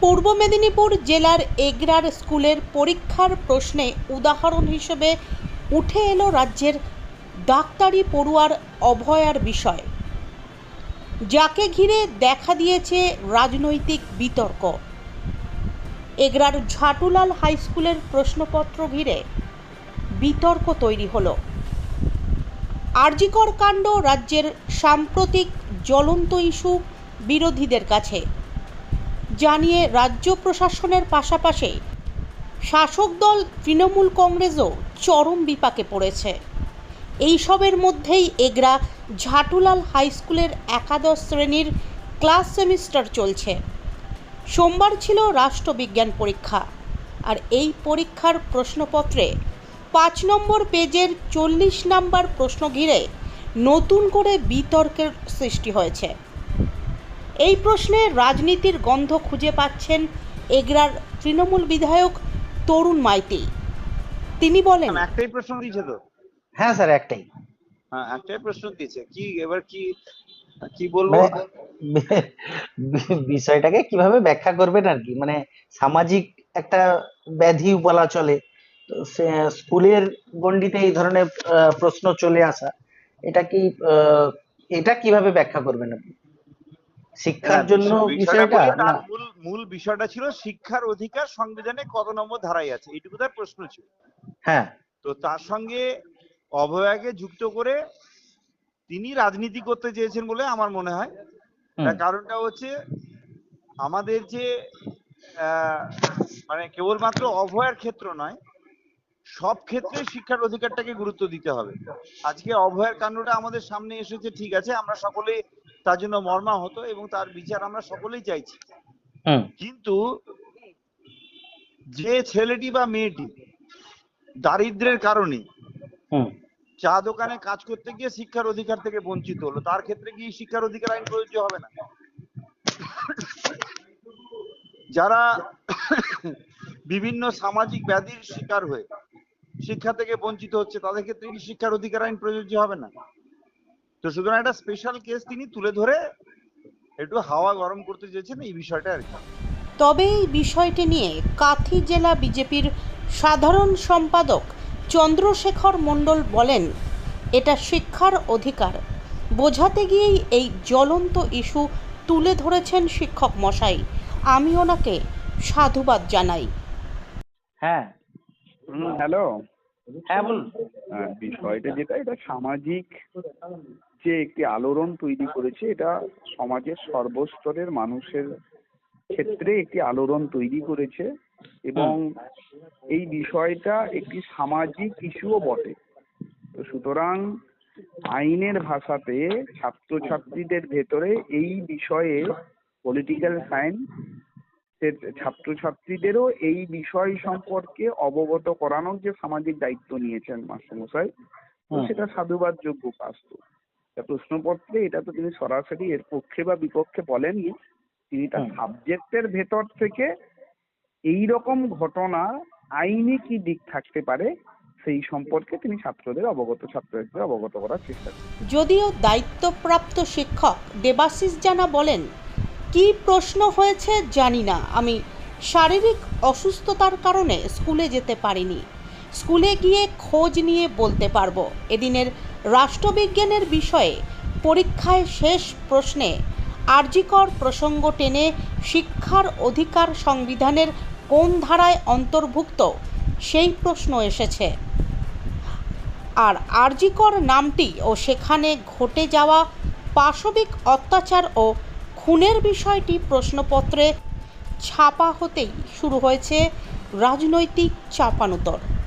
পূর্ব মেদিনীপুর জেলার এগরার স্কুলের পরীক্ষার প্রশ্নে উদাহরণ হিসেবে উঠে এলো রাজ্যের ডাক্তারি পড়ুয়ার অভয়ার বিষয়। যাকে ঘিরে দেখা দিয়েছে রাজনৈতিক বিতর্ক। এগরার ঝাটুলাল হাই স্কুলের প্রশ্নপত্র ঘিরে বিতর্ক তৈরি হলো। আরজিকর কাণ্ড রাজ্যের সাম্প্রতিক জ্বলন্ত ইস্যু বিরোধীদের কাছে। জানিয়ে রাজ্য প্রশাসনের পাশাপাশি শাসক দল তৃণমূল কংগ্রেসও চরম বিপাকে পড়েছে। এইসবের মধ্যেই এগরা ঝাটুলাল হাই স্কুলের একাদশ শ্রেণির ক্লাস সেমিস্টার চলছে। সোমবার ছিল রাষ্ট্রবিজ্ঞান পরীক্ষা আর এই পরীক্ষার প্রশ্নপত্রে পাঁচ নম্বর পেজের চল্লিশ নম্বর প্রশ্ন ঘিরে নতুন করে বিতর্কের সৃষ্টি হয়েছে। এই প্রশ্নে রাজনীতির গন্ধ খুঁজে পাচ্ছেন এগরার তৃণমূল বিধায়ক তরুণ মাইতি। তিনি বলেন একটাই প্রশ্ন দিয়েছে তো। হ্যাঁ স্যার একটাই। হ্যাঁ একটাই প্রশ্ন দিয়েছে। কি এবার কি কি বলব? মানে বিষয়টাকে কীভাবে ব্যাখ্যা করবেন আর কি? মানে সামাজিক একটা ব্যাধি বলা চলে। তো সে- স্কুলের গণ্ডিতে এই ধরনের প্রশ্ন চলে আসা এটা কি এটা কীভাবে ব্যাখ্যা করবেন আপনি? শিক্ষার হ্যাঁ, জন্য বিষয়টা মূল মূল বিষয়টা ছিল শিক্ষার অধিকার সংবিধানে কত নম্বর ধারায় আছে এইটুকু তার প্রশ্ন ছিল। হ্যাঁ। তো তার সঙ্গে অভয়াকে যুক্ত করে তিনি রাজনীতি করতে চেয়েছেন বলে আমার মনে হয়। তার কারণটা হচ্ছে আমাদের যে মানে কেবলমাত্র অভয়ার ক্ষেত্র নয় সব ক্ষেত্রে শিক্ষার অধিকারটাকে গুরুত্ব দিতে হবে। আজকে অভয়ার কাণ্ডটা আমাদের সামনে এসেছে ঠিক আছে আমরা সকলেই তার জন্য মর্মাহত এবং তার বিচার আমরা সকলেই চাইছি। কিন্তু যে ছেলেটি বা মেয়েটি দারিদ্রের কারণে চা দোকানে কাজ করতে গিয়ে শিক্ষার অধিকার থেকে বঞ্চিত হলো তার ক্ষেত্রে কি শিক্ষার অধিকার আইন প্রযোজ্য হবে না? যারা বিভিন্ন সামাজিক ব্যাধির শিকার হয়ে শিক্ষা থেকে বঞ্চিত হচ্ছে তাদের ক্ষেত্রে কি শিক্ষার অধিকার আইন প্রযোজ্য হবে না? তো সুতরাং একটা স্পেশাল কেস তিনি তুলে ধরে একটু হাওয়া গরম করতে চেয়েছেন এই বিষয়টা আর কি। তবে এই বিষয়টি নিয়ে কাথি জেলা বিজেপির সাধারণ সম্পাদক চন্দ্রশেখর মণ্ডল বলেন এটা শিক্ষার অধিকার। বোঝাতে গিয়েই এই জ্বলন্ত ইস্যু তুলে ধরেছেন শিক্ষক মশাই। আমি ওনাকে সাধুবাদ জানাই। হ্যাঁ। হ্যালো। হ্যাঁ বলুন। বিষয়টা যেটা এটা সামাজিক যে একটি আলোড়ন তৈরি করেছে এটা সমাজের সর্বস্তরের মানুষের ক্ষেত্রে একটি আলোড়ন তৈরি করেছে এবং এই বিষয়টা একটি সামাজিক ইস্যুও বটে তো সুতরাং আইনের ভাষাতে ছাত্রছাত্রীদের ভেতরে এই বিষয়ে পলিটিক্যাল সায়েন্স ছাত্রছাত্রীদেরও এই বিষয় সম্পর্কে অবগত করানোর যে সামাজিক দায়িত্ব নিয়েছেন মাস্টারমশাই হুম। সেটা সাধুবাদযোগ্য কাজ তো প্রশ্নপত্রে এটা তো তিনি সরাসরি এর পক্ষে বা বিপক্ষে বলেননি। তিনি তার। সাবজেক্টের ভেতর থেকে এই রকম ঘটনা আইনি কি দিক থাকতে পারে সেই সম্পর্কে তিনি ছাত্রদের অবগত ছাত্রদের অবগত করার চেষ্টা করেন যদিও দায়িত্বপ্রাপ্ত শিক্ষক দেবাশিস জানা বলেন কি প্রশ্ন হয়েছে জানি না। আমি শারীরিক অসুস্থতার কারণে স্কুলে যেতে পারিনি। স্কুলে গিয়ে খোঁজ নিয়ে বলতে পারব। এদিনের রাষ্ট্রবিজ্ঞানের বিষয়ে পরীক্ষায় শেষ প্রশ্নে আর্জিকর প্রসঙ্গ টেনে শিক্ষার অধিকার সংবিধানের কোন ধারায় অন্তর্ভুক্ত? সেই প্রশ্ন এসেছে। আর আরজিকর নামটি ও সেখানে ঘটে যাওয়া পাশবিক অত্যাচার ও খুনের বিষয়টি প্রশ্নপত্রে ছাপা হতেই শুরু হয়েছে রাজনৈতিক চাপানুতর।